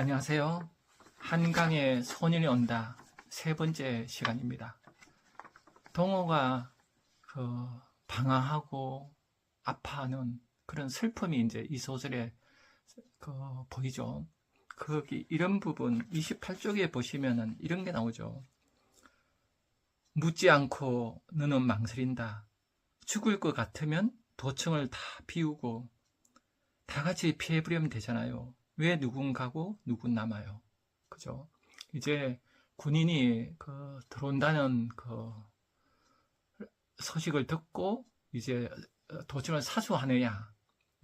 안녕하세요. 한강에 소년이 온다 세 번째 시간입니다. 동호가 그 방황하고 아파하는 그런 슬픔이 이제 이 소설에 그 보이죠. 거기 이런 부분 28쪽에 보시면은 이런 게 나오죠. 묻지 않고 너는 망설인다. 죽을 것 같으면 도청을 다 비우고 다 같이 피해버리면 되잖아요. 왜 누군가고 누군 남아요. 그죠? 이제 군인이 그 들어온다는 그 소식을 듣고 이제 도청을 사수하느냐,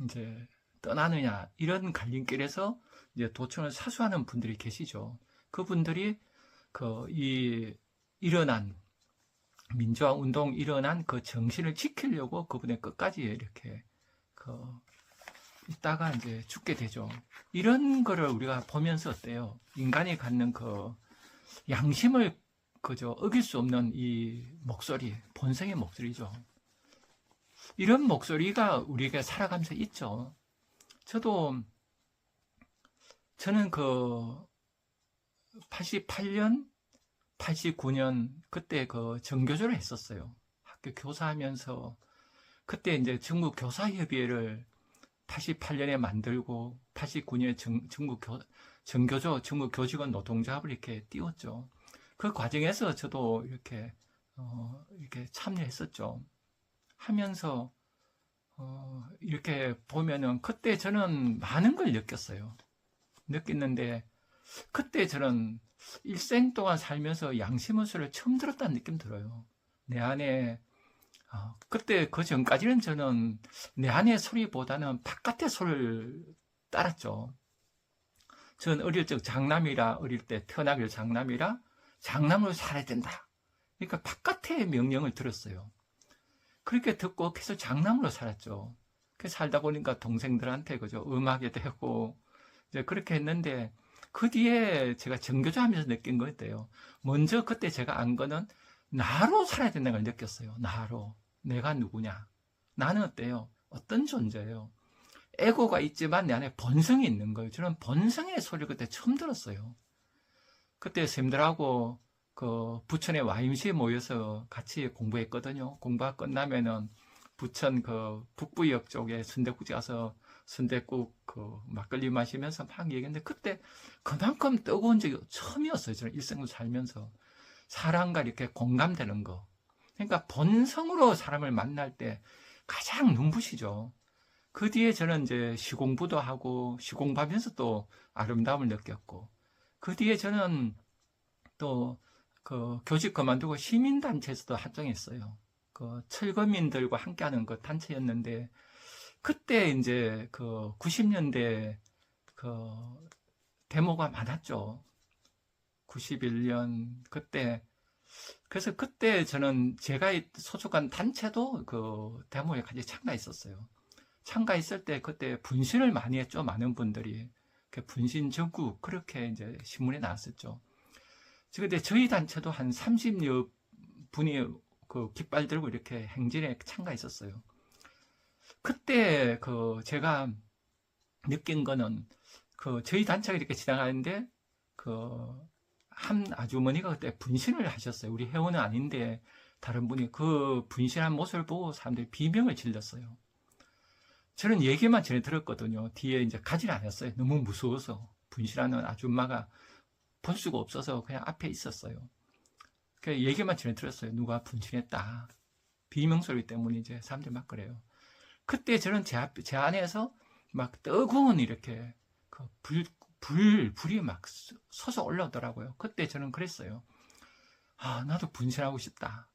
이제 떠나느냐 이런 갈림길에서 이제 도청을 사수하는 분들이 계시죠. 그분들이 그 이 일어난 민주화 운동 일어난 그 정신을 지키려고 그분의 끝까지 이렇게 그 있다가 이제 죽게 되죠. 이런 거를 우리가 보면서 어때요? 인간이 갖는 그 양심을 그저 어길 수 없는 이 목소리, 본성의 목소리죠. 이런 목소리가 우리에게 살아가면서 있죠. 저도 저는 그 88년, 89년 그때 그 정교조를 했었어요. 학교 교사하면서 그때 이제 전국 교사협의회를 88년에 만들고 89년에 정, 전국 교, 정교조, 전국 교직원 노동조합을 이렇게 띄웠죠. 그 과정에서 저도 이렇게 어, 이렇게 참여했었죠. 하면서 어, 이렇게 보면은 그때 저는 많은 걸 느꼈어요. 느꼈는데 그때 저는 일생 동안 살면서 양심의 소리를 처음 들었다는 느낌 들어요. 내 안에 어, 그때 그 전까지는 저는 내 안의 소리보다는 바깥의 소리를 따랐죠. 저는 어릴 적 장남이라 어릴 때 태어나길 장남이라 장남으로 살아야 된다. 그러니까 바깥의 명령을 들었어요. 그렇게 듣고 계속 장남으로 살았죠. 그 살다 보니까 동생들한테 그죠 음악에 되고 이제 그렇게 했는데 그 뒤에 제가 정교조 하면서 느낀 거 있대요. 먼저 그때 제가 안 거는 나로 살아야 된다는 걸 느꼈어요. 나로. 내가 누구냐? 나는 어때요? 어떤 존재예요? 에고가 있지만 내 안에 본성이 있는 거예요. 저는 본성의 소리를 그때 처음 들었어요. 그때 쌤들하고 그 부천에 YMC에 모여서 같이 공부했거든요. 공부가 끝나면은 부천 그 북부역 쪽에 순대국집 가서 순대국 그 막걸리 마시면서 막 얘기했는데 그때 그만큼 뜨거운 적이 처음이었어요. 저는 일생을 살면서 사람과 이렇게 공감되는 거. 그러니까 본성으로 사람을 만날 때 가장 눈부시죠. 그 뒤에 저는 이제 시공부도 하고 시공부하면서 또 아름다움을 느꼈고 그 뒤에 저는 또 그 교직 그만두고 시민단체에서도 활동했어요. 그 철거민들과 함께하는 그 단체였는데 그때 이제 그 90년대 그 데모가 많았죠. 91년 그때 그래서 그때 저는 제가 소속한 단체도 그 데모에 같이 참가했었어요. 참가했을 때 그때 분신을 많이 했죠. 많은 분들이 그 분신 전국 그렇게 이제 신문에 나왔었죠. 근데 저희 단체도 한 30여 분이 그 깃발 들고 이렇게 행진에 참가했었어요. 그때 그 제가 느낀 거는 그 저희 단체가 이렇게 지나가는데 그 한 아주머니가 그때 분신을 하셨어요. 우리 회원은 아닌데 다른 분이 그 분신한 모습을 보고 사람들이 비명을 질렀어요. 저는 얘기만 전해 들었거든요. 뒤에 이제 가지를 않았어요. 너무 무서워서 분신하는 아줌마가 볼 수가 없어서 그냥 앞에 있었어요. 그 얘기만 전해 들었어요. 누가 분신했다. 비명 소리 때문에 이제 사람들이 막 그래요. 그때 저는 제, 앞, 제 안에서 막 뜨거운 이렇게 그 불, 불, 불이 막 솟아 올라오더라고요. 그때 저는 그랬어요. 아, 나도 분신하고 싶다.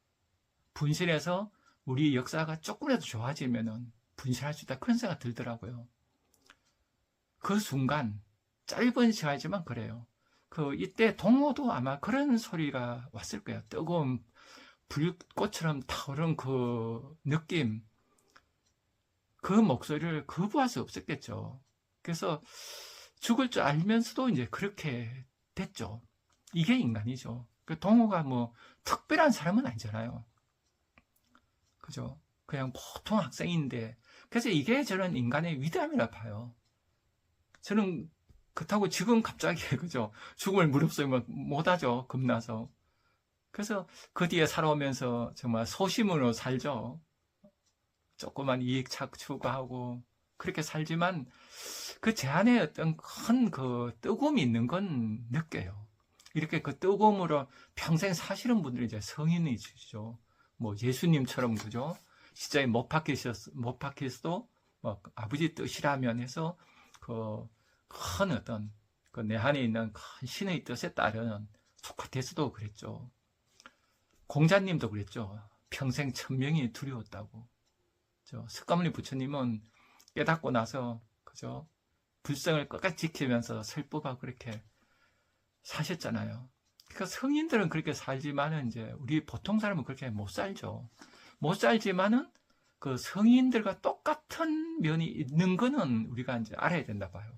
분신해서 우리 역사가 조금이라도 좋아지면은 분신할 수 있다. 그런 생각 들더라고요. 그 순간, 짧은 시간이지만 그래요. 그, 이때 동호도 아마 그런 소리가 왔을 거예요. 뜨거운 불꽃처럼 타오른 그 느낌, 그 목소리를 거부할 수 없었겠죠. 그래서 죽을 줄 알면서도 이제 그렇게 됐죠. 이게 인간이죠. 그 동호가 뭐 특별한 사람은 아니잖아요. 그죠? 그냥 보통 학생인데. 그래서 이게 저는 인간의 위대함이라 봐요. 저는 그렇다고 지금 갑자기 그죠 죽음을 무릅쓰면 못하죠 겁나서 그래서 그 뒤에 살아오면서 정말 소심으로 살죠 조그만 이익 착 추구하고 그렇게 살지만 그 제 안에 어떤 큰 그 뜨거움이 있는 건 느껴요 이렇게 그 뜨거움으로 평생 사시는 분들이 이제 성인이시죠 뭐 예수님처럼 그죠 십자에 못 박히셨 못 박히서도 뭐 아버지 뜻이라면 해서 그 큰 어떤 그 내 안에 있는 큰 신의 뜻에 따르는 소크라테스도 그랬죠. 공자님도 그랬죠. 평생 천명이 두려웠다고. 저 석가모니 부처님은 깨닫고 나서 그죠 불성을 끝까지 지키면서 설법하고 그렇게 사셨잖아요. 그러니까 성인들은 그렇게 살지만은 이제 우리 보통 사람은 그렇게 못 살죠. 못 살지만은 그 성인들과 똑같은 면이 있는 거는 우리가 이제 알아야 된다 봐요.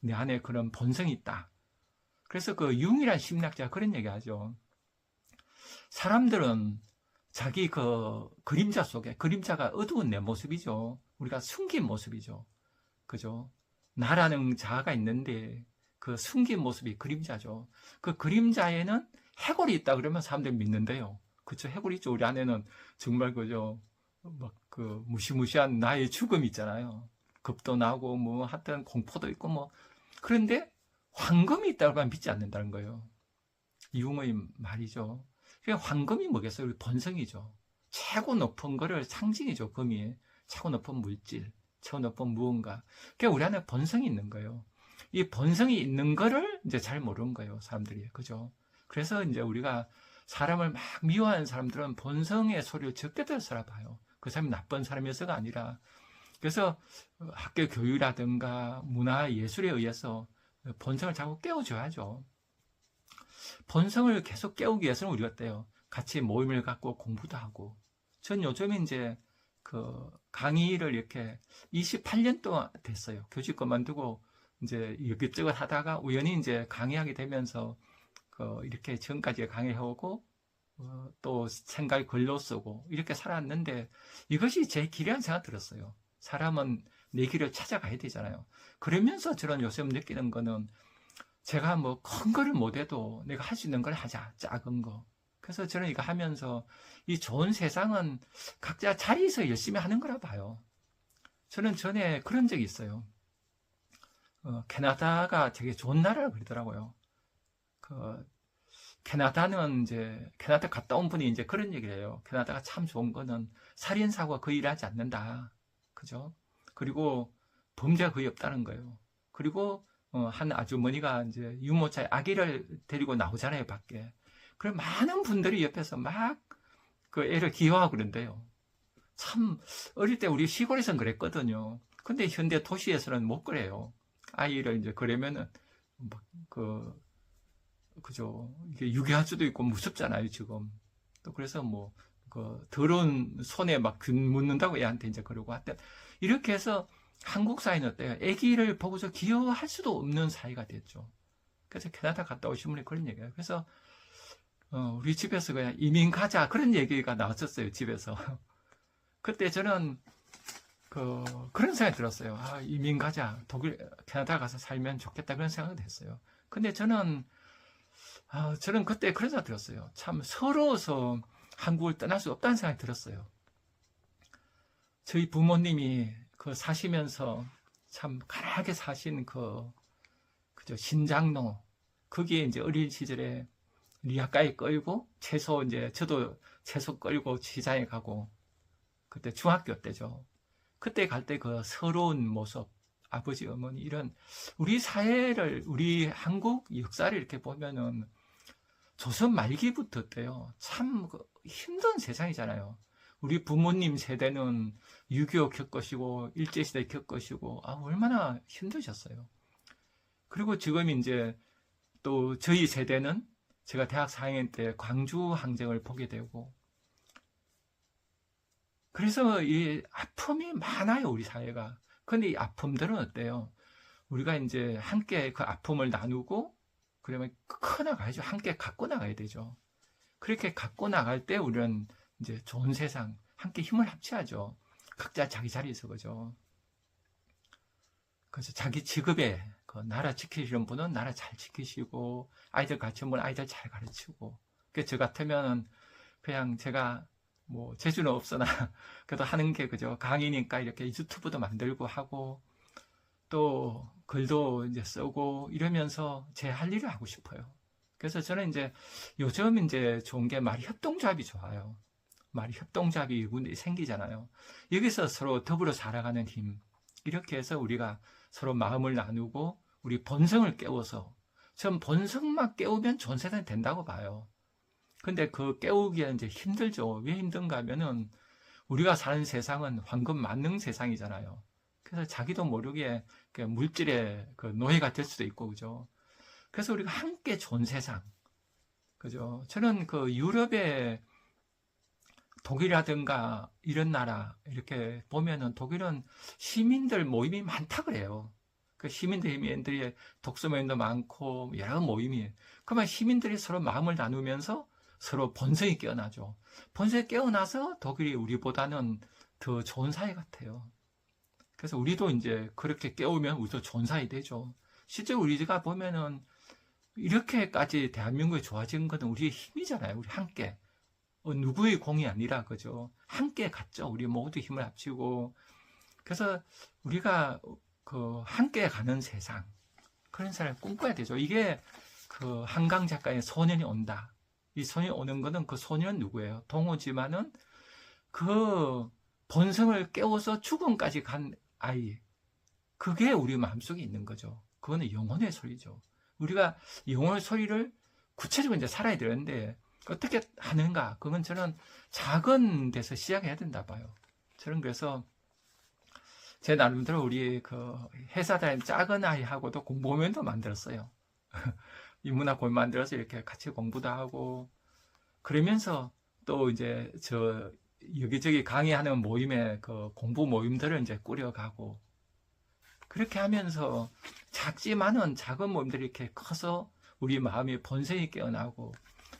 내 안에 그런 본성이 있다. 그래서 그 융이란 심리학자가 그런 얘기 하죠. 사람들은 자기 그 그림자 속에, 그림자가 어두운 내 모습이죠. 우리가 숨긴 모습이죠. 그죠? 나라는 자아가 있는데 그 숨긴 모습이 그림자죠. 그 그림자에는 해골이 있다 그러면 사람들이 믿는데요. 그쵸? 해골이 있죠. 우리 안에는 정말 그죠? 막 그 무시무시한 나의 죽음이 있잖아요. 겁도 나고 뭐 하여튼 공포도 있고 뭐 그런데 황금이 있다고 하면 믿지 않는다는 거예요. 이웅의 말이죠. 그러니까 황금이 뭐겠어요? 우리 본성이죠. 최고 높은 거를 상징이죠. 금이 최고 높은 물질, 최고 높은 무언가. 그러니까 우리 안에 본성이 있는 거예요. 이 본성이 있는 거를 이제 잘 모르는 거예요. 사람들이. 그죠? 그래서 이제 우리가 사람을 막 미워하는 사람들은 본성의 소리를 적게 들어서 살아봐요. 그 사람이 나쁜 사람이어서가 아니라 그래서 학교 교육이라든가 문화 예술에 의해서 본성을 자꾸 깨워줘야죠. 본성을 계속 깨우기 위해서는 우리가 어때요? 같이 모임을 갖고 공부도 하고. 전 요즘에 이제 그 강의를 이렇게 28년 동안 됐어요. 교직 그만두고 이제 이것저것 하다가 우연히 이제 강의하게 되면서 그 이렇게 지금까지 강의해오고 어, 또 생각이 글로 쓰고 이렇게 살았는데 이것이 제 길이라는 생각 들었어요. 사람은 내 길을 찾아가야 되잖아요. 그러면서 저는 요즘 느끼는 거는 제가 뭐 큰 거를 못해도 내가 할 수 있는 걸 하자. 작은 거. 그래서 저는 이거 하면서 이 좋은 세상은 각자 자리에서 열심히 하는 거라 봐요. 저는 전에 그런 적이 있어요. 어, 캐나다가 되게 좋은 나라라고 그러더라고요. 그 캐나다는 이제 캐나다 갔다 온 분이 이제 그런 얘기를 해요. 캐나다가 참 좋은 거는 살인 사고가 거의 일하지 않는다. 그죠? 그리고 범죄가 거의 없다는 거예요. 그리고 어, 한 아주머니가 이제 유모차에 아기를 데리고 나오잖아요, 밖에. 그럼 많은 분들이 옆에서 막 그 애를 기여하고 그런데요. 참 어릴 때 우리 시골에선 그랬거든요. 근데 현대 도시에서는 못 그래요. 아이를 이제 그러면은 막 그 그죠. 이게 유기할 수도 있고 무섭잖아요, 지금. 또 그래서 뭐, 그, 더러운 손에 막 묻는다고 애한테 이제 그러고 하여튼, 이렇게 해서 한국 사회는 어때요? 아기를 보고서 기여할 수도 없는 사회가 됐죠. 그래서 캐나다 갔다 오신 분이 그런 얘기예요. 그래서, 어, 우리 집에서 그냥 이민 가자. 그런 얘기가 나왔었어요, 집에서. 그때 저는, 그, 그런 생각이 들었어요. 아, 이민 가자. 독일, 캐나다 가서 살면 좋겠다. 그런 생각을 했어요. 근데 저는, 아, 저는 그때 그런 생각 들었어요. 참 서러워서 한국을 떠날 수 없다는 생각이 들었어요. 저희 부모님이 그 사시면서 참 가난하게 사신 그, 그죠, 신장로. 거기에 이제 어린 시절에 리아까지 끌고 채소 이제 저도 채소 끌고 시장에 가고 그때 중학교 때죠. 그때 갈 때 그 서러운 모습, 아버지, 어머니 이런 우리 사회를 우리 한국 역사를 이렇게 보면은 조선 말기부터 때요. 참 힘든 세상이잖아요. 우리 부모님 세대는 6.25 겪으시고 일제시대 겪으시고 아 얼마나 힘드셨어요. 그리고 지금 이제 또 저희 세대는 제가 대학 4학년 때 광주 항쟁을 보게 되고 그래서 이 아픔이 많아요 우리 사회가. 근데 이 아픔들은 어때요? 우리가 이제 함께 그 아픔을 나누고 그러면 커 나가야죠. 함께 갖고 나가야 되죠. 그렇게 갖고 나갈 때 우리는 이제 좋은 세상, 함께 힘을 합쳐야죠. 각자 자기 자리에서 그죠. 그래서 자기 직업에 그그 나라 지키시는 분은 나라 잘 지키시고 아이들 가르치는 분은 아이들 잘 가르치고 그저 같으면 그냥 제가 뭐 재주는 없으나 그래도 하는 게 그죠 강의니까 이렇게 유튜브도 만들고 하고 또 글도 이제 쓰고 이러면서 제 할 일을 하고 싶어요. 그래서 저는 이제 요즘 이제 좋은 게 말이 협동조합이 좋아요. 말이 협동조합이 생기잖아요. 여기서 서로 더불어 살아가는 힘 이렇게 해서 우리가 서로 마음을 나누고 우리 본성을 깨워서 전 본성만 깨우면 전 세상이 된다고 봐요. 근데 그 깨우기가 이제 힘들죠. 왜 힘든가 하면은 우리가 사는 세상은 황금 만능 세상이잖아요. 그래서 자기도 모르게 그 물질의 그 노예가 될 수도 있고, 그죠? 그래서 우리가 함께 좋은 세상, 그죠? 저는 그 유럽의 독일이라든가 이런 나라 이렇게 보면은 독일은 시민들 모임이 많다 그래요. 그 시민들 모임들이 독서 모임도 많고 여러 모임이 그러면 시민들이 서로 마음을 나누면서 서로 본성이 깨어나죠. 본성이 깨어나서 독일이 우리보다는 더 좋은 사회 같아요. 그래서 우리도 이제 그렇게 깨우면 우리도 좋은 사회 되죠. 실제 우리가 보면은 이렇게까지 대한민국이 좋아진 것은 우리의 힘이잖아요. 우리 함께. 어, 누구의 공이 아니라 그죠. 함께 갔죠. 우리 모두 힘을 합치고. 그래서 우리가 그 함께 가는 세상 그런 사람을 꿈꿔야 되죠. 이게 그 한강 작가의 소년이 온다. 이 소년이 오는 거는 그 소년은 누구예요? 동호지만은 그 본성을 깨워서 죽음까지 간 아이. 그게 우리 마음속에 있는 거죠. 그거는 영혼의 소리죠. 우리가 영혼의 소리를 구체적으로 이제 살아야 되는데 어떻게 하는가? 그건 저는 작은 데서 시작해야 된다 봐요. 저는 그래서 제 나름대로 우리 그 회사 다니는 작은 아이하고도 공부모면도 만들었어요. 인문학 공부 만들어서 이렇게 같이 공부도 하고 그러면서 또 이제 저 여기저기 강의하는 모임에 그 공부 모임들을 이제 꾸려가고 그렇게 하면서 작지만은 작은 모임들이 이렇게 커서 우리 마음이 본성이 깨어나고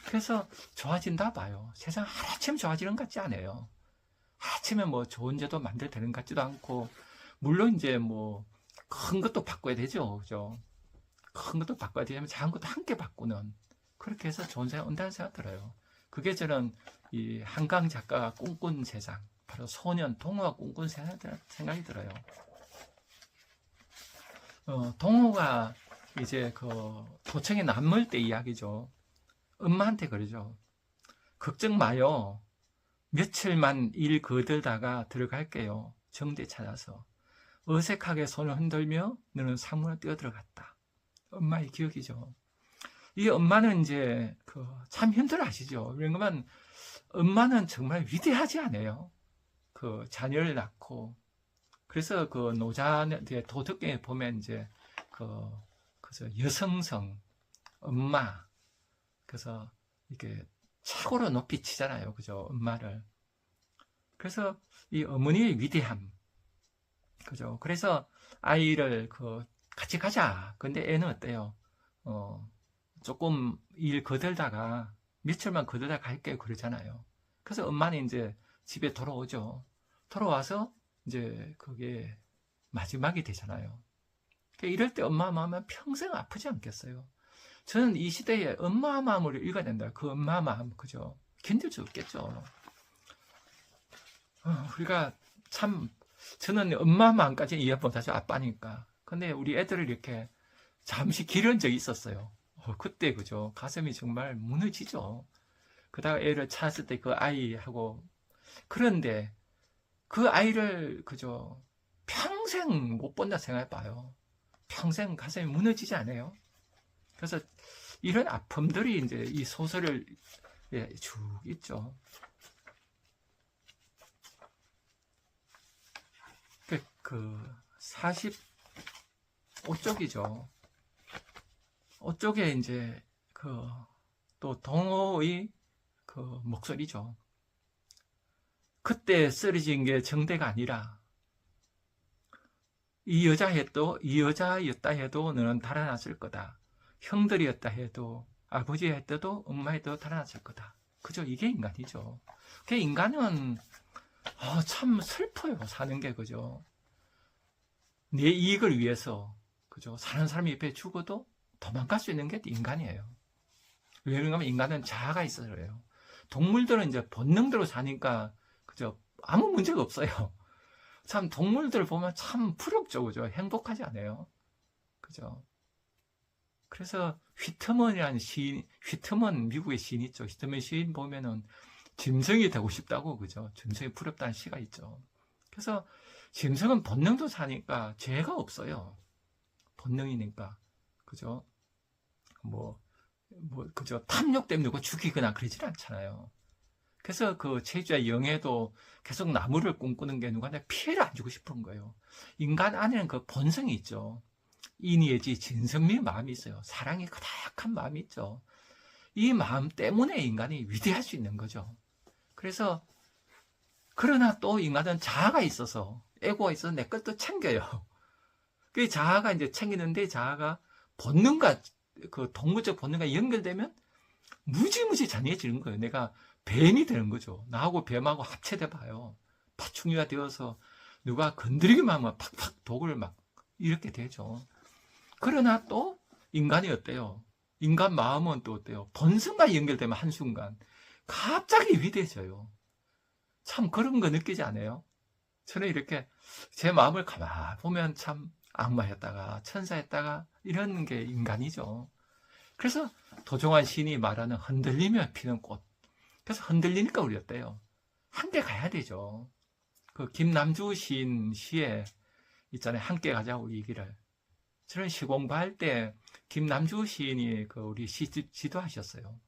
그래서 좋아진다 봐요. 세상 하루아침 좋아지는 것 같지 않아요. 아침에 뭐 좋은 제도 만들 되는 것 같지도 않고 물론 이제 뭐 큰 것도 바꿔야 되죠. 그죠? 큰 것도 바꿔야 되면 작은 것도 함께 바꾸는 그렇게 해서 좋은 세상 온다는 생각 들어요. 그게 저는 이 한강 작가가 꿈꾼 세상, 바로 소년 동호가 꿈꾼 세상 생각이 들어요. 어, 동호가 이제 그 도청에 남을 때 이야기죠. 엄마한테 그러죠. 걱정 마요. 며칠만 일 거들다가 들어갈게요. 정대 찾아서. 어색하게 손을 흔들며 너는 상문에 뛰어들어갔다. 엄마의 기억이죠. 이 엄마는 이제 그 참 힘들어 하시죠. 왜냐면 엄마는 정말 위대하지 않아요. 그 자녀를 낳고 그래서 그 노자의 도덕경에 보면 이제 그 그래서 여성성 엄마 그래서 이렇게 최고로 높이 치잖아요. 그죠? 엄마를. 그래서 이 어머니의 위대함. 그죠? 그래서 아이를 그 같이 가자. 근데 애는 어때요? 어, 조금 일 거들다가 며칠만 거들다 갈게요. 그러잖아요. 그래서 엄마는 이제 집에 돌아오죠. 돌아와서 이제 그게 마지막이 되잖아요. 그러니까 이럴 때 엄마 마음은 평생 아프지 않겠어요? 저는 이 시대에 엄마 마음으로 읽어야 된다. 그 엄마 마음, 그죠? 견딜 수 없겠죠. 어, 우리가 참, 저는 엄마 마음까지 이해 못하죠. 아빠니까. 근데 우리 애들을 이렇게 잠시 기른 적이 있었어요. 어, 그때, 그죠? 가슴이 정말 무너지죠. 그다가 애를 찾았을 때 그 아이하고, 그런데 그 아이를, 그죠? 평생 못 본다 생각해 봐요. 평생 가슴이 무너지지 않아요? 그래서 이런 아픔들이 이제 이 소설을 예, 쭉 있죠. 그, 그 45쪽이죠. 5쪽에 이제 그 또 동호의 그 목소리죠. 그때 쓰러진 게 정대가 아니라 이 여자 해도 이 여자였다 해도 너는 달아났을 거다. 형들이었다 해도 아버지 했다도 엄마 했다도 달아났을 거다. 그죠? 이게 인간이죠. 그 인간은 어, 참 슬퍼요. 사는 게 그죠? 내 이익을 위해서 그죠? 사는 사람이 옆에 죽어도 도망갈 수 있는 게 인간이에요. 왜 그런가 하면 인간은 자아가 있어서 그래요. 동물들은 이제 본능대로 사니까, 그죠? 아무 문제가 없어요. 참, 동물들 보면 참 부럽죠, 그죠? 행복하지 않아요? 그죠? 그래서 휘트먼이라는 시인, 휘트먼 미국의 시인 있죠. 휘트먼 시인 보면은 짐승이 되고 싶다고, 그죠? 짐승이 부럽다는 시가 있죠. 그래서 짐승은 본능도 사니까 죄가 없어요. 본능이니까. 그죠? 뭐, 뭐, 그죠? 탐욕 때문에 죽이거나 그러질 않잖아요. 그래서 그 제주의 영애도 계속 나무를 꿈꾸는 게 누구한테 피해를 안 주고 싶은 거예요. 인간 안에는 그 본성이 있죠. 인의지 진선미 마음이 있어요. 사랑이 그닥한 마음이 있죠. 이 마음 때문에 인간이 위대할 수 있는 거죠. 그래서 그러나 또 인간은 자아가 있어서 에고가 있어서 내 것도 챙겨요. 그 자아가 이제 챙기는데 자아가 본능과 그 동물적 본능과 연결되면 무지무지 잔인해지는 거예요. 내가 뱀이 되는 거죠. 나하고 뱀하고 합체돼 봐요. 파충류가 되어서 누가 건드리기만 하면 팍팍 독을 막 이렇게 되죠. 그러나 또 인간이 어때요? 인간 마음은 또 어때요? 본성과 연결되면 한순간 갑자기 위대해져요. 참 그런 거 느끼지 않아요? 저는 이렇게 제 마음을 가만 보면 참 악마였다가 천사였다가 이런 게 인간이죠. 그래서 도종환 시인이 말하는 흔들리며 피는 꽃. 그래서 흔들리니까 우리 어때요? 함께 가야 되죠. 그 김남주 시인 시에 있잖아요. 함께 가자 우리 이 길을. 저는 시 공부할 때 김남주 시인이 그 우리 시 지도하셨어요.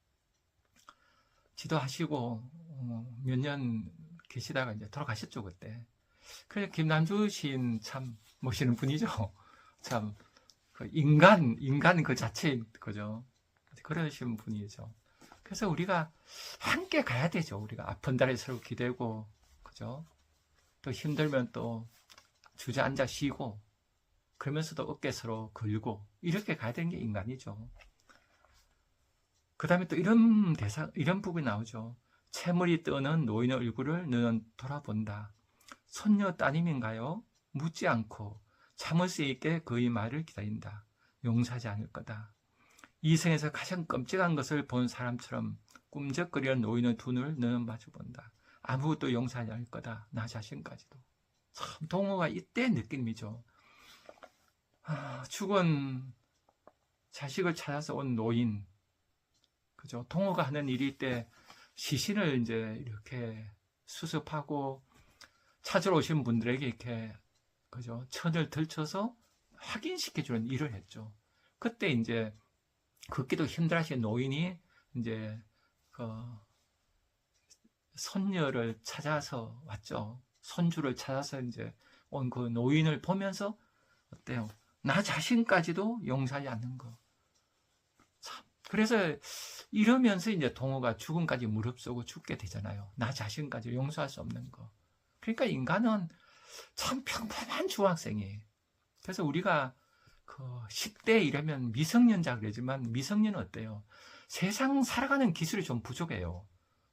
지도하시고 어, 몇년 계시다가 이제 돌아가셨죠 그때. 그래 김남주 시인 참 멋있는 분이죠. 참, 그 인간, 인간 그 자체인 거죠. 그러신 분이죠. 그래서 우리가 함께 가야 되죠. 우리가 아픈 달에 서로 기대고, 그죠? 또 힘들면 또 주저앉아 쉬고, 그러면서도 어깨 서로 걸고, 이렇게 가야 되는 게 인간이죠. 그 다음에 또 이런 대사, 이런 부분이 나오죠. 채물이 뜨는 노인의 얼굴을 너는 돌아본다. 손녀 따님인가요? 묻지 않고 참을 수 있게 그의 말을 기다린다. 용서하지 않을 거다. 이 생에서 가장 끔찍한 것을 본 사람처럼 꿈적거리는 노인의 두 눈을 너는 마주본다. 아무것도 용서하지 않을 거다. 나 자신까지도. 참 동호가 이때 느낌이죠. 아, 죽은 자식을 찾아서 온 노인. 그죠? 동호가 하는 일이 때 시신을 이제 이렇게 수습하고 찾으러 오신 분들에게 이렇게 그죠? 천을 들쳐서 확인시켜 주는 일을 했죠. 그때 이제 걷기도 힘들어하신 노인이 이제 그 손녀를 찾아서 왔죠. 손주를 찾아서 이제 온 그 노인을 보면서 어때요? 나 자신까지도 용서하지 않는 거. 참. 그래서 이러면서 이제 동호가 죽음까지 무릅쓰고 죽게 되잖아요. 나 자신까지 용서할 수 없는 거. 그러니까 인간은 참 평범한 중학생이에요. 그래서 우리가 그 10대 이러면 미성년자 그러지만 미성년은 어때요? 세상 살아가는 기술이 좀 부족해요.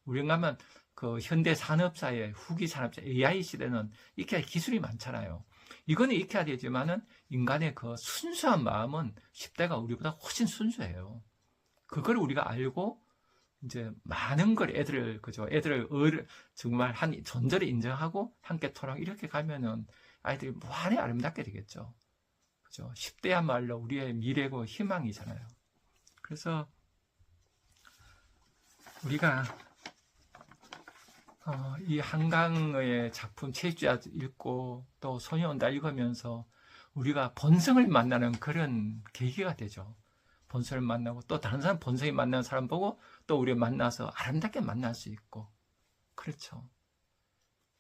우리가 하면 그 현대 산업사회, 후기 산업사 AI 시대는 이렇게 기술이 많잖아요. 이거는 익혀야 되지만은 인간의 그 순수한 마음은 10대가 우리보다 훨씬 순수해요. 그걸 우리가 알고 이제 많은 걸 애들을 그죠 애들을 을 정말 한 존재를 인정하고 함께 토랑 이렇게 가면은 아이들이 무한히 아름답게 되겠죠. 그죠 10대야말로 우리의 미래고 희망이잖아요. 그래서 우리가 어, 이 한강의 작품 체주야 읽고 또 소녀온다 읽으면서 우리가 본성을 만나는 그런 계기가 되죠. 본성을 만나고 또 다른 사람 본성이 만나는 사람 보고 또 우리 만나서 아름답게 만날 수 있고 그렇죠.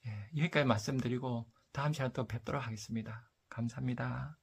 예, 여기까지 말씀드리고 다음 시간에 또 뵙도록 하겠습니다. 감사합니다.